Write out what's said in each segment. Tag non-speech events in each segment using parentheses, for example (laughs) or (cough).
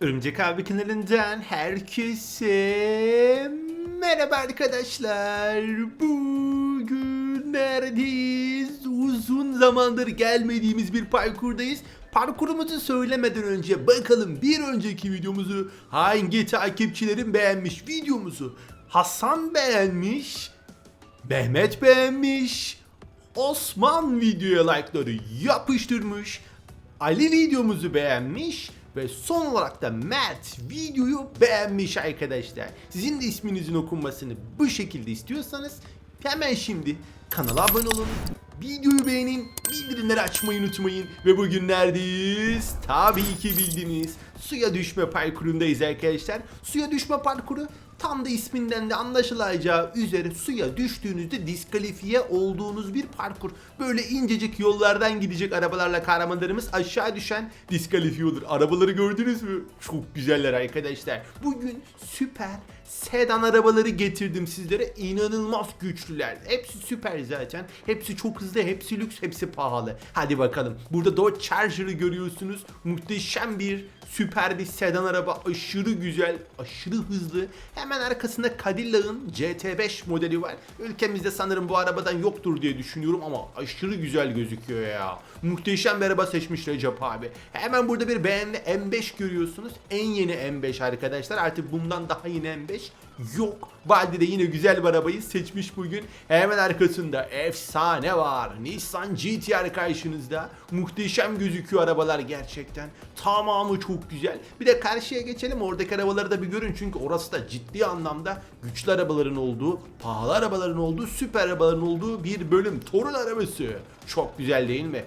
Örümcek abi kanalından herkese merhaba arkadaşlar. Bugün neredeyiz? Uzun zamandır gelmediğimiz bir parkurdayız. Parkurumuzu söylemeden önce bakalım bir önceki videomuzu hangi takipçilerim beğenmiş videomuzu? Hasan beğenmiş, Mehmet beğenmiş, Osman videoya like'ları yapıştırmış, Ali videomuzu beğenmiş ve son olarak da Mert videoyu beğenmiş arkadaşlar. Sizin de isminizin okunmasını bu şekilde istiyorsanız hemen şimdi kanala abone olun. Videoyu beğenin, bildirimleri açmayı unutmayın ve bugün neredeyiz? Tabii ki bildiğiniz suya düşme parkurundayız arkadaşlar. Suya düşme parkuru tam da isminden de anlaşılacağı üzere suya düştüğünüzde diskalifiye olduğunuz bir parkur. Böyle incecik yollardan gidecek arabalarla kahramanlarımız aşağı düşen diskalifiye olur. Arabaları gördünüz mü? Çok güzeller arkadaşlar. Bugün süper sedan arabaları getirdim sizlere. İnanılmaz güçlüler. Hepsi süper zaten. Hepsi çok hızlı, hepsi lüks, hepsi pahalı. Hadi bakalım. Burada Dodge Charger'ı görüyorsunuz. Muhteşem bir süper bir sedan araba. Aşırı güzel, aşırı hızlı. Hemen arkasında Cadillac'ın GT5 modeli var. Ülkemizde sanırım bu arabadan yoktur diye düşünüyorum ama aşırı güzel gözüküyor ya. Muhteşem bir araba seçmiş Recep abi. Hemen burada bir BMW M5 görüyorsunuz. En yeni M5 arkadaşlar. Artık bundan daha yeni M5 yok. Valide de yine güzel bir arabayı seçmiş bugün. Hemen arkasında efsane var. Nissan GT-R karşınızda. Muhteşem gözüküyor arabalar gerçekten. Tamamı çok güzel. Bir de karşıya geçelim. Oradaki arabaları da bir görün. Çünkü orası da ciddi anlamda güçlü arabaların olduğu, pahalı arabaların olduğu, süper arabaların olduğu bir bölüm. Torun arabası. Çok güzel değil mi?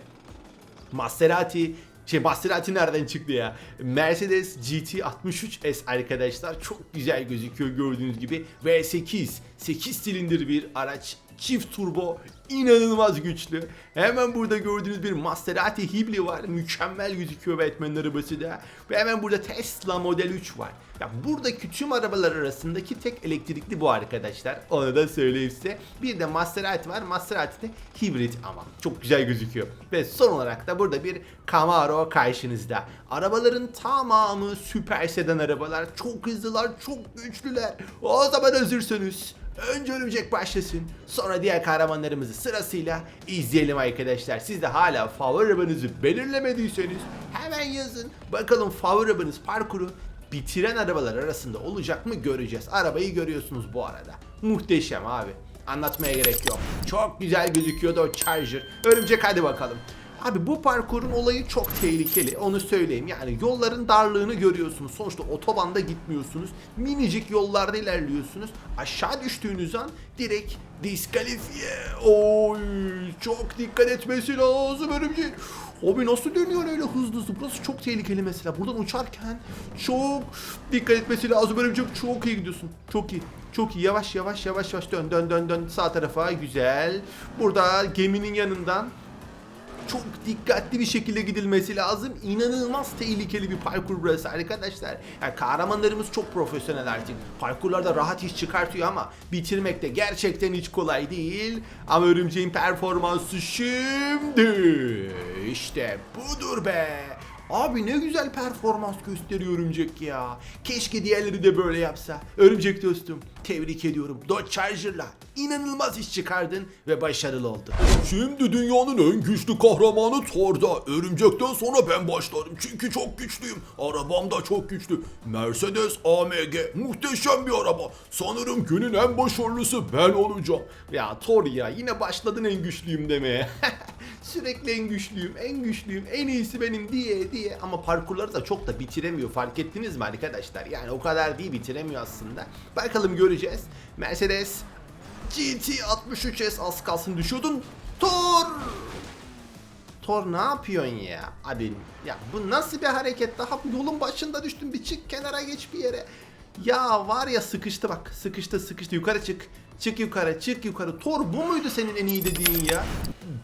Maserati şey Maserati nereden çıktı ya? Mercedes GT 63S arkadaşlar çok güzel gözüküyor gördüğünüz gibi. V8 8 silindir bir araç çift turbo inanılmaz güçlü. Hemen burada gördüğünüz bir Maserati Hibli var. Mükemmel gözüküyor Batman'in arabası da. Ve hemen burada Tesla Model 3 var. Ya buradaki tüm arabalar arasındaki tek elektrikli bu arkadaşlar. Onu da söyleyeyim size. Bir de Maserati var. Maserati de hibrit ama çok güzel gözüküyor. Ve son olarak da burada bir Camaro karşınızda. Arabaların tamamı süper sedan arabalar. Çok hızlılar, çok güçlüler. O zaman özürsünüz. Önce örümcek başlasın. Sonra diğer kahramanlarımızı sırasıyla izleyelim arkadaşlar. Siz de hala favori arabanızı belirlemediyseniz hemen yazın. Bakalım favori arabanız parkuru bitiren arabalar arasında olacak mı göreceğiz. Arabayı görüyorsunuz bu arada. Muhteşem abi. Anlatmaya gerek yok. Çok güzel gözüküyordu o Charger. Örümcek hadi bakalım. Abi bu parkurun olayı çok tehlikeli onu söyleyeyim. Yani yolların darlığını görüyorsunuz. Sonuçta otobanda gitmiyorsunuz. Minicik yollarda ilerliyorsunuz. Aşağı düştüğünüz an direkt diskalifiye. Oy çok dikkat etmesi lazım örümcek. Abi nasıl dönüyor öyle hızlı hızlı? Burası çok tehlikeli mesela. Buradan uçarken çok dikkat etmesi lazım örümcek. Çok iyi gidiyorsun. Çok iyi. Çok iyi. Yavaş yavaş yavaş yavaş dön dön dön dön sağ tarafa. Güzel. Burada geminin yanından çok dikkatli bir şekilde gidilmesi lazım. İnanılmaz tehlikeli bir parkur burası arkadaşlar. Yani kahramanlarımız çok profesyonel artık. Parkurlarda rahat iş çıkartıyor ama bitirmek de gerçekten hiç kolay değil. Ama örümceğin performansı şimdi. işte budur be. Abi ne güzel performans gösteriyor örümcek ya. Keşke diğerleri de böyle yapsa. Örümcek dostum tebrik ediyorum. Dodge Charger'la inanılmaz iş çıkardın ve başarılı oldun. Şimdi dünyanın en güçlü kahramanı Thor'da. Örümcekten sonra ben başlarım çünkü çok güçlüyüm. Arabam da çok güçlü. Mercedes AMG muhteşem bir araba. Sanırım günün en başarılısı ben olacağım. Ya Thor ya yine başladın en güçlüyüm demeye. (laughs) Sürekli en güçlüyüm, en güçlüyüm, en iyisi benim diye diye ama parkurları da çok da bitiremiyor fark ettiniz mi arkadaşlar? Yani o kadar değil bitiremiyor aslında. Bakalım göreceğiz. Mercedes GT 63S az kalsın düşüyordun. Thor! Thor ne yapıyorsun ya? Abi ya bu nasıl bir hareket? Daha yolun başında düştün bir çık kenara geç bir yere. Ya var ya sıkıştı bak. Sıkıştı sıkıştı yukarı çık. Çık yukarı çık yukarı. Thor bu muydu senin en iyi dediğin ya?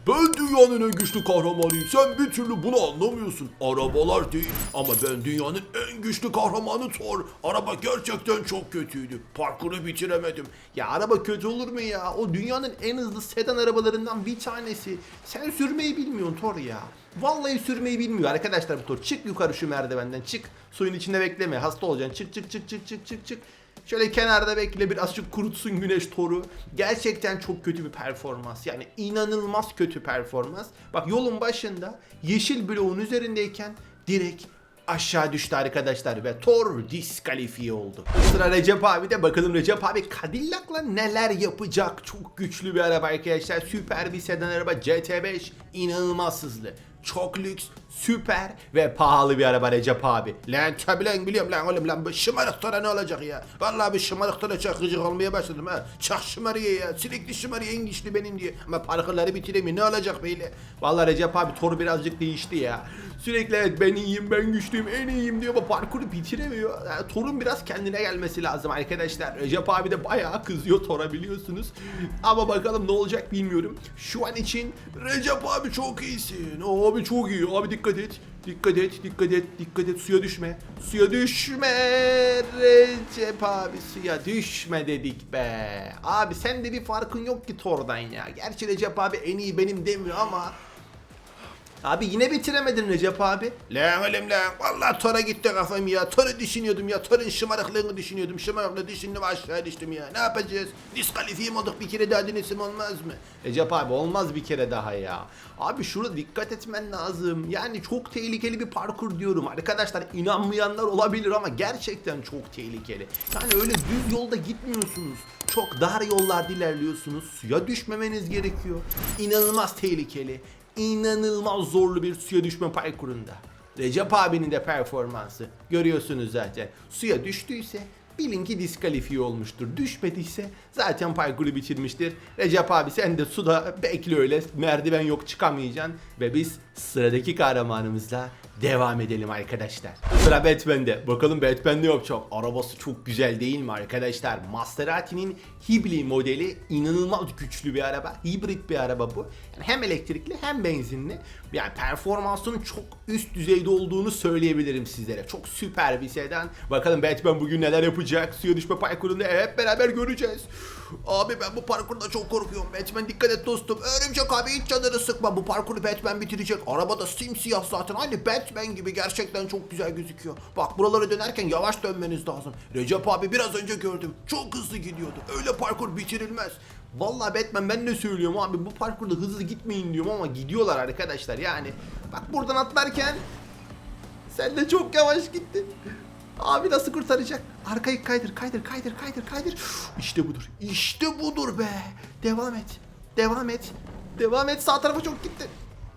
Ben dünyanın en güçlü kahramanıyım. Sen bir türlü bunu anlamıyorsun. Arabalar değil ama ben dünyanın en güçlü kahramanı Thor. Araba gerçekten çok kötüydü. Parkuru bitiremedim. Ya araba kötü olur mu ya? O dünyanın en hızlı sedan arabalarından bir tanesi. Sen sürmeyi bilmiyorsun Thor ya. Vallahi sürmeyi bilmiyor arkadaşlar bu Thor. Çık yukarı şu merdivenden çık. Suyun içinde bekleme hasta olacaksın. Çık çık çık çık çık çık çık. Şöyle kenarda bekle birazcık kurutsun güneş toru. Gerçekten çok kötü bir performans. Yani inanılmaz kötü performans. Bak yolun başında yeşil bloğun üzerindeyken direkt aşağı düştü arkadaşlar ve Thor diskalifiye oldu. Sıra Recep abi de bakalım Recep abi Cadillac'la neler yapacak? Çok güçlü bir araba arkadaşlar. Süper bir sedan araba GT5 inanılmaz hızlı. Çok lüks, süper ve pahalı bir araba Recep abi. Lan tabi lan biliyorum lan oğlum lan bu şımarıklara ne olacak ya? Vallahi bu şımarıklara çok gıcık olmaya başladım ha. Çok şımarıyor ya. Sürekli şımarıyor en güçlü benim diye. Ama parkurları bitiremiyor ne olacak böyle? Vallahi Recep abi toru birazcık değişti ya. Sürekli evet ben iyiyim ben güçlüyüm en iyiyim diyor ama parkuru bitiremiyor. Yani Thor'un biraz kendine gelmesi lazım arkadaşlar. Recep abi de bayağı kızıyor Thor'a biliyorsunuz. Ama bakalım ne olacak bilmiyorum. Şu an için Recep abi çok iyisin. Abi çok iyi. Abi dikkat et. Dikkat et, dikkat et, dikkat et. Suya düşme. Suya düşme. Recep abi suya düşme dedik be. Abi sen de bir farkın yok ki Thor'dan ya. Gerçi Recep abi en iyi benim demiyor ama Abi yine bitiremedin Recep abi. Lan oğlum lan. Vallahi Thor'a gitti kafam ya. Thor'u düşünüyordum ya. Thor'un şımarıklığını düşünüyordum. Şımarıklığı düşündüm aşağı düştüm ya. Ne yapacağız? Diskalifiye mi olduk bir kere daha denesim olmaz mı? Recep abi olmaz bir kere daha ya. Abi şurada dikkat etmen lazım. Yani çok tehlikeli bir parkur diyorum. Arkadaşlar inanmayanlar olabilir ama gerçekten çok tehlikeli. Yani öyle düz yolda gitmiyorsunuz. Çok dar yollarda ilerliyorsunuz. Suya düşmemeniz gerekiyor. İnanılmaz tehlikeli. İnanılmaz zorlu bir suya düşme parkurunda. Recep abinin de performansı görüyorsunuz zaten. Suya düştüyse bilin ki diskalifiye olmuştur. Düşmediyse zaten parkuru bitirmiştir. Recep abi sen de suda bekle öyle merdiven yok çıkamayacaksın. Ve biz sıradaki kahramanımızla devam edelim arkadaşlar. Sıra Batman'de. Bakalım Batman ne yapacak? Arabası çok güzel değil mi arkadaşlar? Maserati'nin Hibli modeli inanılmaz güçlü bir araba. Hibrit bir araba bu. Yani hem elektrikli hem benzinli. Yani performansının çok üst düzeyde olduğunu söyleyebilirim sizlere. Çok süper bir sedan. Bakalım Batman bugün neler yapacak? Suya düşme parkurunda hep beraber göreceğiz. Abi ben bu parkurda çok korkuyorum. Batman dikkat et dostum. Örümcek abi hiç canını sıkma. Bu parkuru Batman bitirecek. Araba da simsiyah zaten. Aynı Batman gibi gerçekten çok güzel gözüküyor. Bak buralara dönerken yavaş dönmeniz lazım. Recep abi biraz önce gördüm. Çok hızlı gidiyordu. Öyle parkur bitirilmez. Vallahi Batman ben ne söylüyorum abi bu parkurda hızlı gitmeyin diyorum ama gidiyorlar arkadaşlar yani. Bak buradan atlarken sen de çok yavaş gittin. Abi nasıl kurtaracak? Arkayı kaydır, kaydır, kaydır, kaydır, kaydır. İşte budur. İşte budur be. Devam et. Devam et. Devam et. Sağ tarafa çok gitti.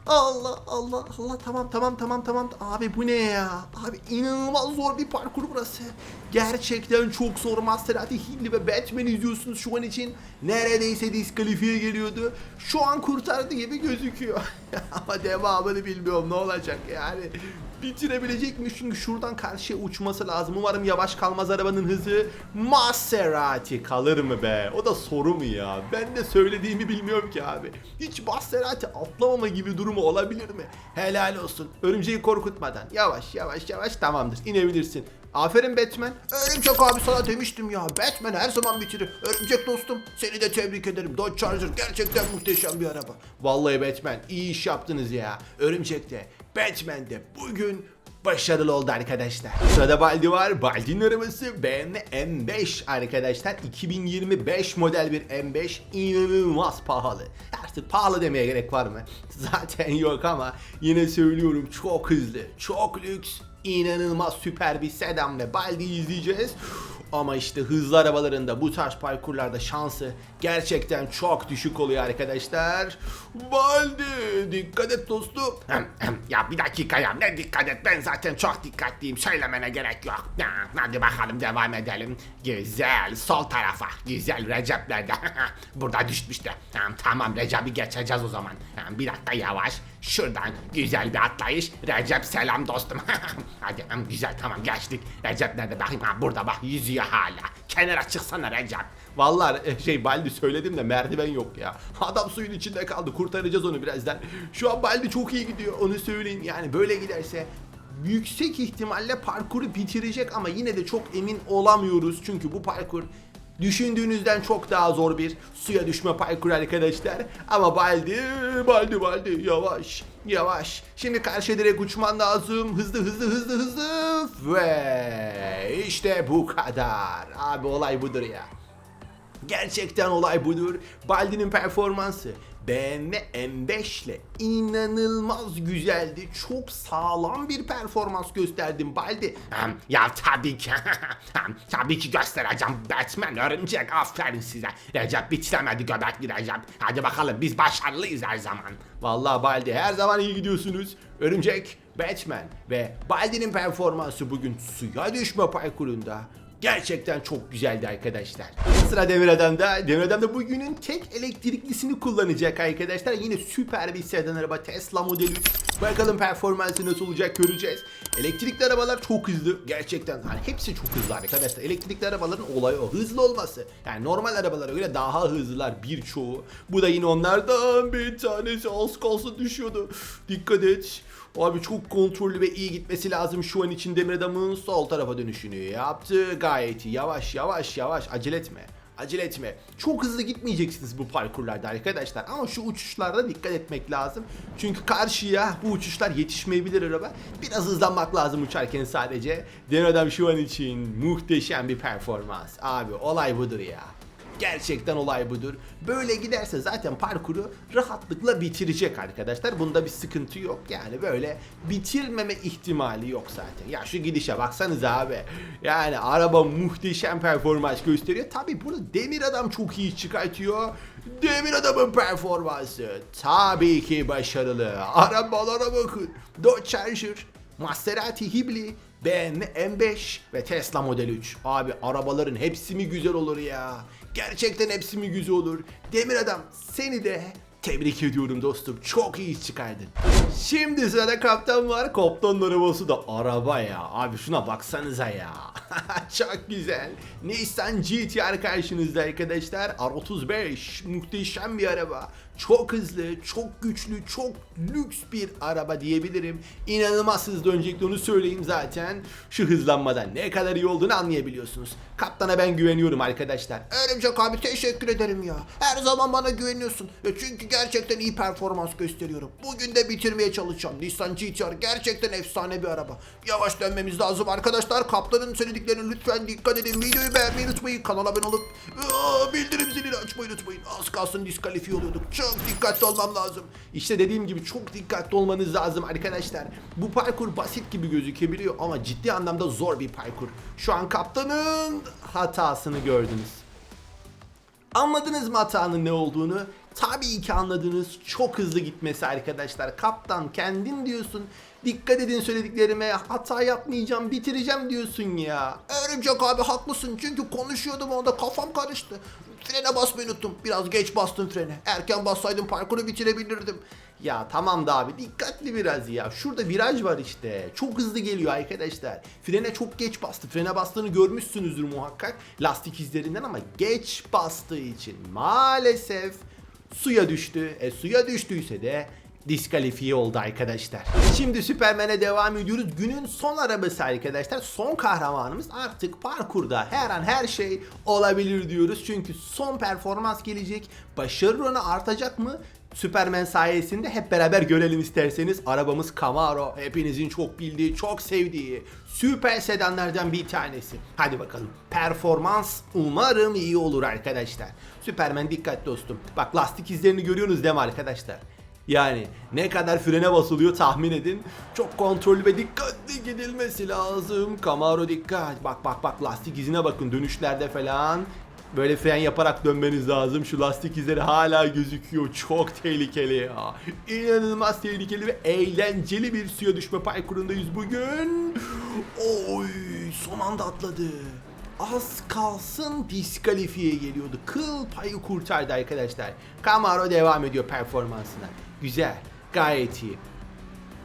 Allah Allah Allah. Tamam tamam tamam tamam. Abi bu ne ya? Abi inanılmaz zor bir parkur burası. Gerçekten çok zor. Maserati Hilli ve Batman izliyorsunuz şu an için. Neredeyse diskalifiye geliyordu. Şu an kurtardı gibi gözüküyor. (laughs) Ama devamını bilmiyorum. Ne olacak yani bitirebilecekmiş çünkü şuradan karşıya uçması lazım. Umarım yavaş kalmaz arabanın hızı. Maserati kalır mı be? O da soru mu ya? Ben de söylediğimi bilmiyorum ki abi. Hiç Maserati atlamama gibi durumu olabilir mi? Helal olsun. Örümceği korkutmadan. Yavaş yavaş yavaş tamamdır. İnebilirsin. Aferin Batman. Örümcek abi sana demiştim ya. Batman her zaman bitirir. Örümcek dostum seni de tebrik ederim. Dodge Charger gerçekten muhteşem bir araba. Vallahi Batman iyi iş yaptınız ya. Örümcek de Batman de bugün başarılı oldu arkadaşlar. Sırada Baldi var. Baldi'nin arabası BMW M5 arkadaşlar. 2025 model bir M5 inanılmaz pahalı. Artık pahalı demeye gerek var mı? (laughs) Zaten yok ama yine söylüyorum çok hızlı, çok lüks, inanılmaz süper bir sedan ve Baldi'yi izleyeceğiz. Ama işte hızlı arabalarında bu tarz parkurlarda şansı gerçekten çok düşük oluyor arkadaşlar. Baldi dikkat et dostum. ya bir dakika ya ne dikkat et ben zaten çok dikkatliyim söylemene gerek yok. Ya, hadi bakalım devam edelim. Güzel sol tarafa güzel Recep'lerde. (laughs) Burada düşmüştü. Tamam, tamam Recep'i geçeceğiz o zaman. bir dakika yavaş Şuradan güzel bir atlayış. Recep selam dostum. (laughs) Hadi güzel tamam geçtik. Recep nerede bakayım ha burada bak yüzüyor hala. Kenara çıksana Recep. Vallahi e, şey Baldi söyledim de merdiven yok ya. Adam suyun içinde kaldı. Kurtaracağız onu birazdan. Şu an Baldi çok iyi gidiyor. Onu söyleyeyim. Yani böyle giderse yüksek ihtimalle parkuru bitirecek ama yine de çok emin olamıyoruz. Çünkü bu parkur düşündüğünüzden çok daha zor bir suya düşme parkuru arkadaşlar. Ama Baldi, Baldi, Baldi yavaş, yavaş. Şimdi karşı direkt uçman lazım. Hızlı, hızlı, hızlı, hızlı. Ve işte bu kadar. Abi olay budur ya. Gerçekten olay budur. Baldi'nin performansı BMW M5 ile inanılmaz güzeldi. Çok sağlam bir performans gösterdim Baldi. Ya tabii ki. (laughs) Tabii ki göstereceğim. Batman örümcek aferin size. Recep bitiremedi göbekli Recep. Hadi bakalım biz başarılıyız her zaman. Vallahi Baldi her zaman iyi gidiyorsunuz. Örümcek, Batman ve Baldi'nin performansı bugün suya düşme parkurunda gerçekten çok güzeldi arkadaşlar. Sıra Demir Adam'da. Demir Adam da bugünün tek elektriklisini kullanacak arkadaşlar. Yine süper bir sedan araba Tesla Model 3. Bakalım performansı nasıl olacak göreceğiz. Elektrikli arabalar çok hızlı. Gerçekten hani hepsi çok hızlı arkadaşlar. Elektrikli arabaların olayı o. Hızlı olması. Yani normal arabalara göre daha hızlılar birçoğu. Bu da yine onlardan bir tanesi az kalsın düşüyordu. Dikkat et. Abi çok kontrollü ve iyi gitmesi lazım şu an için Demir Adam'ın sol tarafa dönüşünü yaptı. Gayet iyi. Yavaş yavaş yavaş acele etme. Acele etme. Çok hızlı gitmeyeceksiniz bu parkurlarda arkadaşlar. Ama şu uçuşlarda dikkat etmek lazım. Çünkü karşıya bu uçuşlar yetişmeyebilir araba. Biraz hızlanmak lazım uçarken sadece. Demir Adam şu an için muhteşem bir performans. Abi olay budur ya. Gerçekten olay budur. Böyle giderse zaten parkuru rahatlıkla bitirecek arkadaşlar. Bunda bir sıkıntı yok. Yani böyle bitirmeme ihtimali yok zaten. Ya şu gidişe baksanız abi. Yani araba muhteşem performans gösteriyor. Tabi burada Demir Adam çok iyi çıkartıyor. Demir Adam'ın performansı tabii ki başarılı. Arabalara bakın. Dodge Charger, Maserati Hibli, BMW M5 ve Tesla Model 3. Abi arabaların hepsi mi güzel olur ya? Gerçekten hepsi mi güzel olur? Demir Adam seni de tebrik ediyorum dostum. Çok iyi iş çıkardın. Şimdi sırada kaptan var. Kaptanın arabası da araba ya. Abi şuna baksanıza ya. (laughs) Çok güzel. Nissan GTR karşınızda arkadaşlar. R35 muhteşem bir araba. Çok hızlı, çok güçlü, çok lüks bir araba diyebilirim. İnanılmaz hızlı öncelikle onu söyleyeyim zaten. Şu hızlanmadan ne kadar iyi olduğunu anlayabiliyorsunuz. Kaptana ben güveniyorum arkadaşlar. Örümcek abi teşekkür ederim ya. Her zaman bana güveniyorsun. E Çünkü gerçekten iyi performans gösteriyorum. Bugün de bitirmeye çalışacağım. Nissan GTR gerçekten efsane bir araba. Yavaş dönmemiz lazım arkadaşlar. Kaptanın söylediklerine lütfen dikkat edin. Videoyu beğenmeyi unutmayın. Kanala abone olup aa, bildirim zilini açmayı unutmayın. Az kalsın diskalifiye oluyorduk. Çok dikkatli olmam lazım. İşte dediğim gibi çok dikkatli olmanız lazım arkadaşlar. Bu parkur basit gibi gözükebiliyor ama ciddi anlamda zor bir parkur. Şu an kaptanın hatasını gördünüz. Anladınız mı hatanın ne olduğunu? Tabii ki anladınız. Çok hızlı gitmesi arkadaşlar. Kaptan kendin diyorsun. Dikkat edin söylediklerime. Hata yapmayacağım, bitireceğim diyorsun ya. Örümcek abi haklısın. Çünkü konuşuyordum orada kafam karıştı. Frene basmayı unuttum. Biraz geç bastım frene. Erken bassaydım parkuru bitirebilirdim. Ya tamam da abi dikkatli biraz ya. Şurada viraj var işte. Çok hızlı geliyor arkadaşlar. Frene çok geç bastı. Frene bastığını görmüşsünüzdür muhakkak. Lastik izlerinden ama geç bastığı için maalesef suya düştü. E suya düştüyse de diskalifiye oldu arkadaşlar. Şimdi Süpermen'e devam ediyoruz. Günün son arabası arkadaşlar. Son kahramanımız artık parkurda her an her şey olabilir diyoruz. Çünkü son performans gelecek. Başarı oranı artacak mı? Süpermen sayesinde hep beraber görelim isterseniz. Arabamız Camaro. Hepinizin çok bildiği, çok sevdiği süper sedanlardan bir tanesi. Hadi bakalım. Performans umarım iyi olur arkadaşlar. Süpermen dikkat dostum. Bak lastik izlerini görüyorsunuz değil mi arkadaşlar? Yani ne kadar frene basılıyor tahmin edin. Çok kontrollü ve dikkatli gidilmesi lazım. Camaro dikkat. Bak bak bak lastik izine bakın dönüşlerde falan. Böyle fren yaparak dönmeniz lazım. Şu lastik izleri hala gözüküyor. Çok tehlikeli ya. İnanılmaz tehlikeli ve eğlenceli bir suya düşme parkurundayız bugün. Oy son anda atladı. Az kalsın diskalifiye geliyordu. Kıl payı kurtardı arkadaşlar. Camaro devam ediyor performansına. Güzel. Gayet iyi.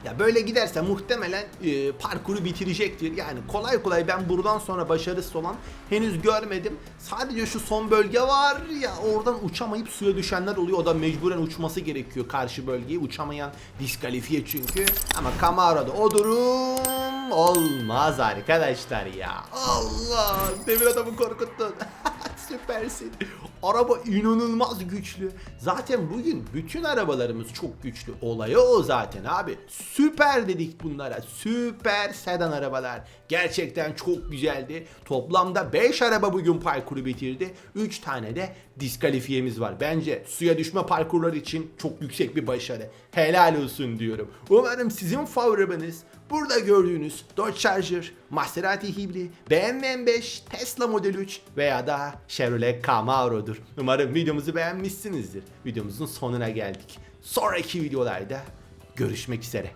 Ya böyle giderse muhtemelen e, parkuru bitirecektir. Yani kolay kolay ben buradan sonra başarısız olan henüz görmedim. Sadece şu son bölge var ya oradan uçamayıp suya düşenler oluyor. O da mecburen uçması gerekiyor karşı bölgeye. Uçamayan diskalifiye çünkü. Ama Camaro'da o durum olmaz arkadaşlar ya. Allah demir adamı korkuttun. (laughs) Süpersin. Araba inanılmaz güçlü. Zaten bugün bütün arabalarımız çok güçlü. Olayı o zaten abi. Süper dedik bunlara. Süper sedan arabalar. Gerçekten çok güzeldi. Toplamda 5 araba bugün parkuru bitirdi. 3 tane de diskalifiyemiz var. Bence suya düşme parkurları için çok yüksek bir başarı. Helal olsun diyorum. Umarım sizin favorileriniz Burada gördüğünüz Dodge Charger, Maserati Hibri, BMW M5, Tesla Model 3 veya da Chevrolet Camaro'dur. Umarım videomuzu beğenmişsinizdir. Videomuzun sonuna geldik. Sonraki videolarda görüşmek üzere.